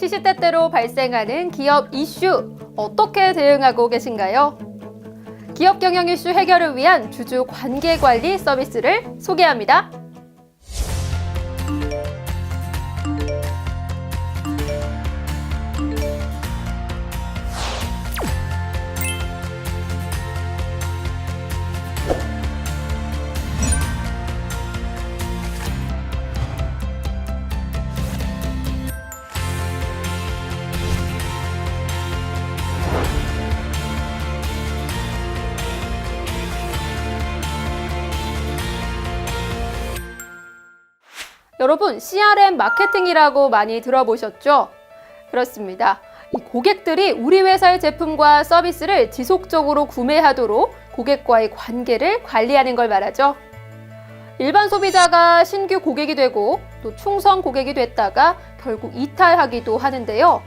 시시때때로 발생하는 기업 이슈 어떻게 대응하고 계신가요? 기업 경영 이슈 해결을 위한 주주 관계 관리 서비스를 소개합니다. 여러분, CRM 마케팅이라고 많이 들어보셨죠? 그렇습니다. 이 고객들이 우리 회사의 제품과 서비스를 지속적으로 구매하도록 고객과의 관계를 관리하는 걸 말하죠. 일반 소비자가 신규 고객이 되고 또 충성 고객이 됐다가 결국 이탈하기도 하는데요.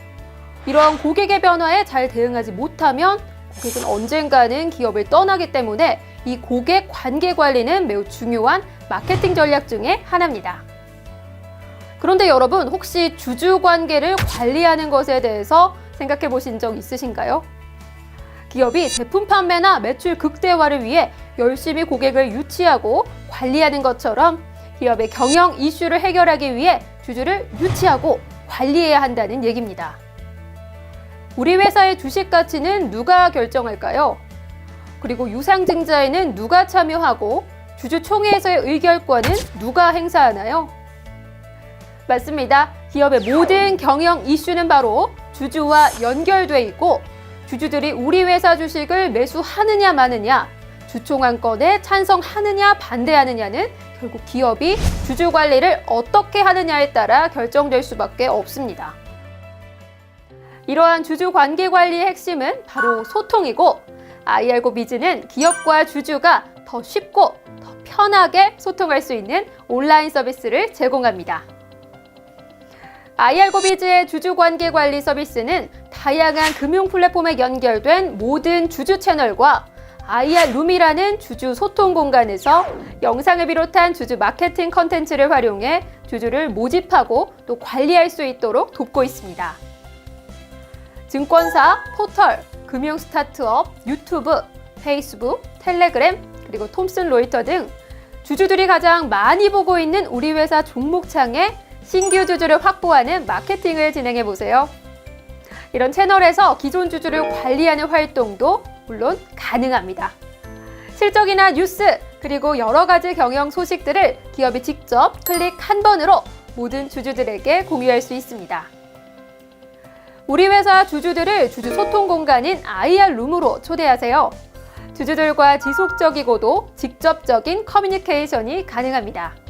이러한 고객의 변화에 잘 대응하지 못하면 고객은 언젠가는 기업을 떠나기 때문에 이 고객 관계 관리는 매우 중요한 마케팅 전략 중에 하나입니다. 그런데 여러분 혹시 주주 관계를 관리하는 것에 대해서 생각해 보신 적 있으신가요? 기업이 제품 판매나 매출 극대화를 위해 열심히 고객을 유치하고 관리하는 것처럼 기업의 경영 이슈를 해결하기 위해 주주를 유치하고 관리해야 한다는 얘기입니다. 우리 회사의 주식 가치는 누가 결정할까요? 그리고 유상증자에는 누가 참여하고 주주총회에서의 의결권은 누가 행사하나요? 맞습니다. 기업의 모든 경영 이슈는 바로 주주와 연결돼 있고 주주들이 우리 회사 주식을 매수하느냐 마느냐, 주총안건에 찬성하느냐 반대하느냐는 결국 기업이 주주 관리를 어떻게 하느냐에 따라 결정될 수밖에 없습니다. 이러한 주주 관계 관리의 핵심은 바로 소통이고 아이알고 비즈는 기업과 주주가 더 쉽고 더 편하게 소통할 수 있는 온라인 서비스를 제공합니다. 아이알고 비즈의 주주 관계 관리 서비스는 다양한 금융 플랫폼에 연결된 모든 주주 채널과 IR 룸이라는 주주 소통 공간에서 영상을 비롯한 주주 마케팅 컨텐츠를 활용해 주주를 모집하고 또 관리할 수 있도록 돕고 있습니다. 증권사, 포털, 금융 스타트업, 유튜브, 페이스북, 텔레그램, 그리고 톰슨 로이터 등 주주들이 가장 많이 보고 있는 우리 회사 종목창에 신규 주주를 확보하는 마케팅을 진행해 보세요. 이런 채널에서 기존 주주를 관리하는 활동도 물론 가능합니다. 실적이나 뉴스, 그리고 여러 가지 경영 소식들을 기업이 직접 클릭 한 번으로 모든 주주들에게 공유할 수 있습니다. 우리 회사 주주들을 주주 소통 공간인 IR 룸으로 초대하세요. 주주들과 지속적이고도 직접적인 커뮤니케이션이 가능합니다.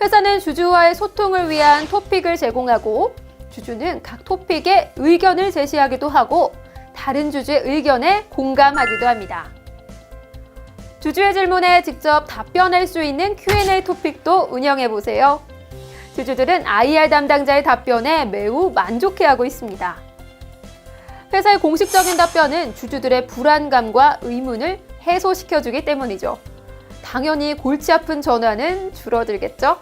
회사는 주주와의 소통을 위한 토픽을 제공하고 주주는 각 토픽에 의견을 제시하기도 하고 다른 주주의 의견에 공감하기도 합니다. 주주의 질문에 직접 답변할 수 있는 Q&A 토픽도 운영해 보세요. 주주들은 IR 담당자의 답변에 매우 만족해하고 있습니다. 회사의 공식적인 답변은 주주들의 불안감과 의문을 해소시켜주기 때문이죠. 당연히 골치 아픈 전화는 줄어들겠죠?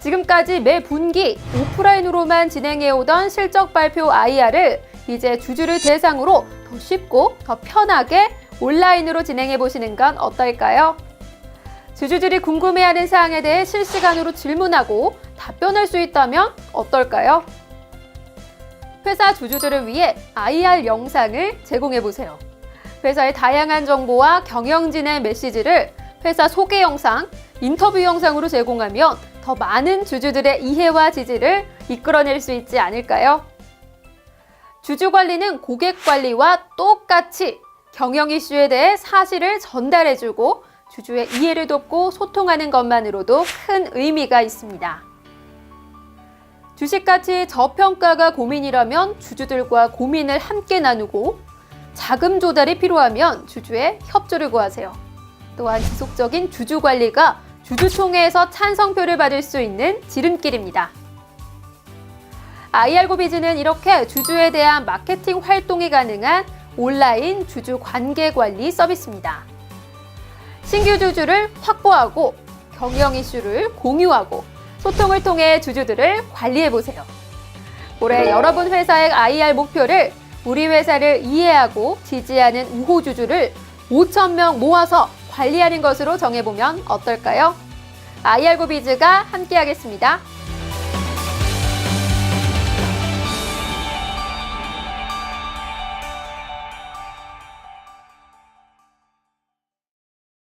지금까지 매 분기 오프라인으로만 진행해오던 실적 발표 IR을 이제 주주를 대상으로 더 쉽고 더 편하게 온라인으로 진행해 보시는 건 어떨까요? 주주들이 궁금해하는 사항에 대해 실시간으로 질문하고 답변할 수 있다면 어떨까요? 회사 주주들을 위해 IR 영상을 제공해 보세요. 회사의 다양한 정보와 경영진의 메시지를 회사 소개 영상, 인터뷰 영상으로 제공하면 더 많은 주주들의 이해와 지지를 이끌어낼 수 있지 않을까요? 주주 관리는 고객 관리와 똑같이 경영 이슈에 대해 사실을 전달해주고 주주의 이해를 돕고 소통하는 것만으로도 큰 의미가 있습니다. 주식 가치 저평가가 고민이라면 주주들과 고민을 함께 나누고 자금 조달이 필요하면 주주의 협조를 구하세요. 또한 지속적인 주주 관리가 주주총회에서 찬성표를 받을 수 있는 지름길입니다. 아이알고 비즈는 이렇게 주주에 대한 마케팅 활동이 가능한 온라인 주주 관계 관리 서비스입니다. 신규 주주를 확보하고 경영 이슈를 공유하고 소통을 통해 주주들을 관리해 보세요. 올해 여러분 회사의 IR 목표를 우리 회사를 이해하고 지지하는 우호주주를 5천 명 모아서 관리하는 것으로 정해보면 어떨까요? IR 고비즈가 함께하겠습니다.